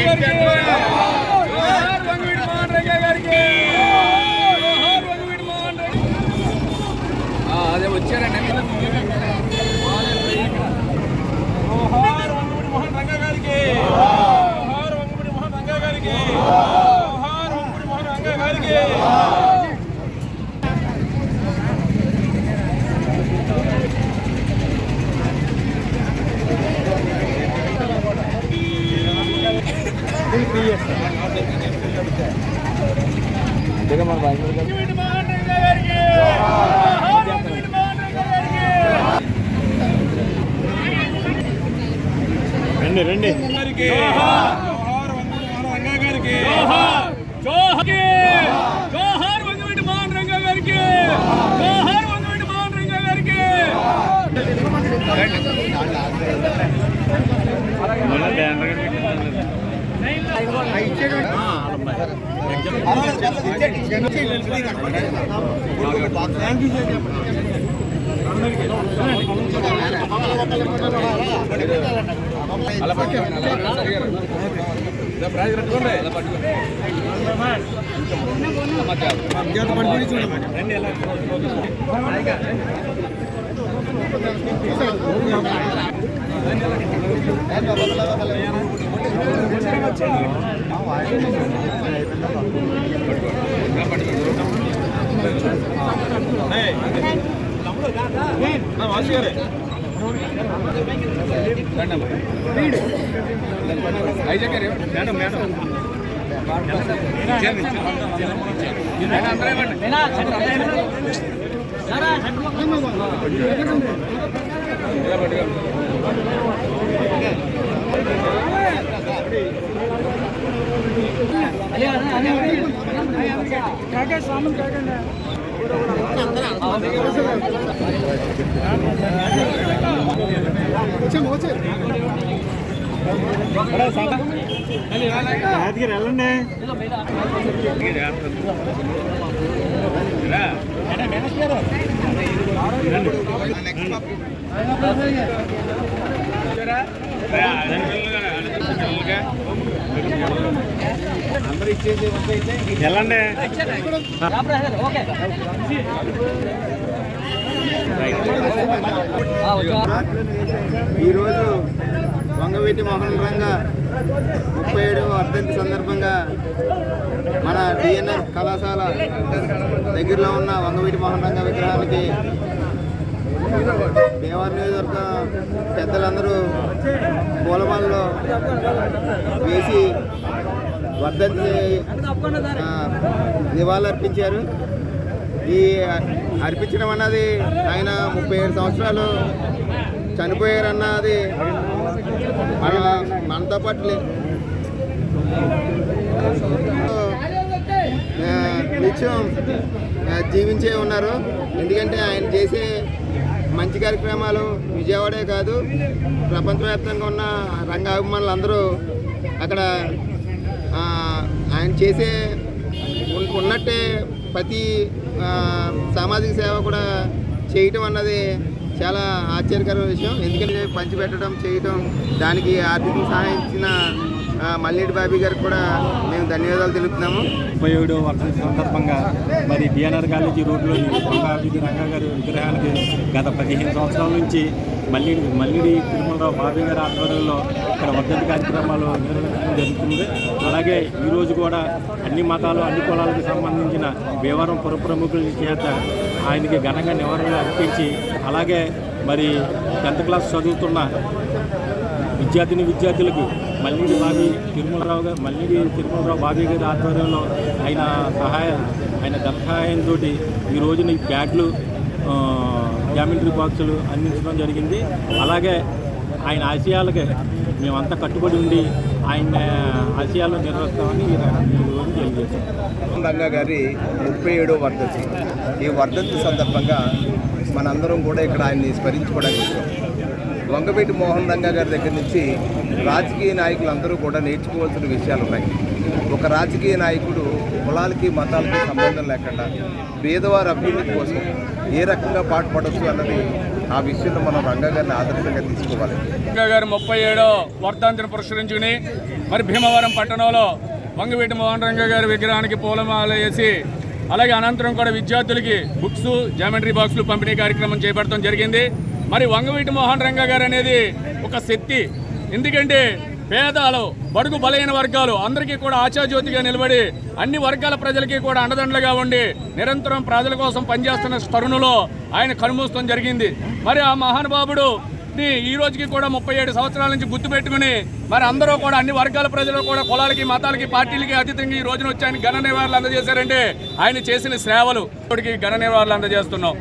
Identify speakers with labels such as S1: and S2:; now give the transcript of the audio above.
S1: గారికి. జోహార్ వంగవీటి మోహన్ రంగా గారికి జోహార్ వంగవీటి మోహన్ రంగా అదే వచ్చారండి జోహార్ వంగవీటి మోహన్ రంగా గారికి జోహార్ వంగవీటి మోహన్ రంగా గారికి జోహార్ వంగవీటి మోహన్ రంగా గారికి వంగవీటి మోహన్ రంగా గారికి జోహార్ వంగవీటి మోహన్ రంగా గారికి
S2: రండి రండి
S1: గారికి జోహార్ వంగవీటి మోహన్ రంగా గారికి జోహార్ జోహార్ జోహార్ వంగవీటి మోహన్ రంగా గారికి జోహార్ వంగవీటి మోహన్ రంగా గారికి
S2: మళ్ళీ బ్యానర్ కనిపించండి.
S1: అలా పట్టుకోండి. అలా పట్టుకోండి మేడం మేడం అందరూ ఇవ్వండి ఇలా పట్టుకోండి
S2: యాదగిరి వెళ్ళండి
S1: అందరూ ఇచ్చేసి వంట అయితే
S2: వెళ్ళండి
S3: ఈరోజు వంగవీటి మోహన్ రంగ ముప్పై ఏడవ వర్ధంతి సందర్భంగా మన డిఎన్ఆర్ కళాశాల దగ్గరలో ఉన్న వంగవీటి మోహన్ రంగ విగ్రహానికి దేవాల నియోజకవర్గ పెద్దలందరూ పూలమాలలో వేసి వర్ధంతి నివాళులర్పించారు. ఈ అర్పించడం అన్నది ఆయన ముప్పై ఏడు సంవత్సరాలు చనిపోయారన్నది మన మనతో పాటు నిత్యం జీవించే ఉన్నారు. ఎందుకంటే ఆయన చేసే మంచి కార్యక్రమాలు విజయవాడే కాదు ప్రపంచవ్యాప్తంగా ఉన్న రంగ అభిమానులు అందరూ అక్కడ ఆయన చేసే ఉన్నట్టే ప్రతి సామాజిక సేవ కూడా చేయటం అన్నది చాలా ఆశ్చర్యకరమైన విషయం. ఎందుకంటే పంచిపెట్టడం చేయటం దానికి ఆర్థిక సహాయం ఇచ్చిన మల్లేటి బాబీ గారికి కూడా మేము ధన్యవాదాలు తెలుపుతున్నాము.
S2: ముప్పై ఏడో వర్షం సందర్భంగా మరి డిఎన్ఆర్ కాలేజీ రోడ్లోని రంగాభిధి రంగా గారి విగ్రహానికి గత పదిహేను సంవత్సరాల నుంచి మళ్ళీ మల్లిడి తిరుమలరావు బాబీ గారి ఆధ్వర్యంలో ఇక్కడ వర్ధంతి కార్యక్రమాలు నిర్వహించడం జరుగుతుంది. అలాగే ఈరోజు కూడా అన్ని మతాలు అన్ని కులాలకు సంబంధించిన భీమవరం పుర ప్రముఖుల చేత ఆయనకి ఘనంగా నివారణలు అర్పించి అలాగే మరి టెన్త్ క్లాస్ చదువుతున్న విద్యార్థిని విద్యార్థులకు మల్లిడి బాబీ తిరుమలరావు గారు మల్లిడి తిరుమలరావు బాబీ గారి ఆధ్వర్యంలో ఆయన సహాయ ఆయన ధన సహాయంతో ఈ రోజున ఈ బ్యాట్లు ఆ, బాక్సులు అందించడం జరిగింది. అలాగే ఆయన ఆశయాలకి మేమంతా కట్టుబడి ఉండి ఆయన ఆశయాలను నిర్వహిస్తామని ఈ రోజు తెలియజేస్తాం
S3: రంగా గారి ముప్పై ఏడో వర్ధంతి. ఈ వర్ధంతి సందర్భంగా మనందరం కూడా ఇక్కడ ఆయన్ని స్మరించుకోవడానికి వచ్చాం. వంగపేటి మోహన్ రంగా గారి దగ్గర నుంచి రాజకీయ నాయకులు అందరూ కూడా నేర్చుకోవాల్సిన విషయాలు ఉన్నాయి ఒక రాజకీయ నాయకుడు కులాలకి మతాలకి సంబంధం లేకుండా పేదవారి అభివృద్ధి కోసం ఏ రకంగా పాటుపడవచ్చు అన్నది
S4: ఆ విషయంలో మనం రంగా గారిని ఆదర్శంగా తీసుకోవాలి.
S1: రంగా గారు ముప్పై ఏడో వర్ధాంతిని పురస్కరించుకుని మరి భీమవరం పట్టణంలో వంగవీటి మోహన్ రంగ గారి విగ్రహానికి పూలమాల వేసి అలాగే అనంతరం కూడా విద్యార్థులకి బుక్స్ జామెట్రీ బాక్సులు పంపిణీ కార్యక్రమం చేపట్టడం జరిగింది. మరి వంగవీటి మోహన్ రంగ గారు అనేది ఒక శక్తి. ఎందుకంటే పేదలు బడుగు బలైన వర్గాలు అందరికీ కూడా ఆశాజ్యోతిగా నిలబడి అన్ని వర్గాల ప్రజలకి కూడా అండదండలుగా ఉండి నిరంతరం ప్రజల కోసం పనిచేస్తున్న తరుణంలో ఆయన కనుమూస్తడం జరిగింది. మరి ఆ మహానుభావుడు ఈ రోజుకి కూడా ముప్పై ఏడు సంవత్సరాల నుంచి గుర్తుపెట్టుకుని మరి అందరూ కూడా అన్ని వర్గాల ప్రజలు కూడా కులాలకి మతాలకి పార్టీలకి అతీతంగా ఈ రోజున వచ్చి ఆయన ఘన నివారణలు అందజేశారంటే ఆయన చేసిన సేవలు ఇప్పటికి ఘన నివారణలు అందజేస్తున్నాం.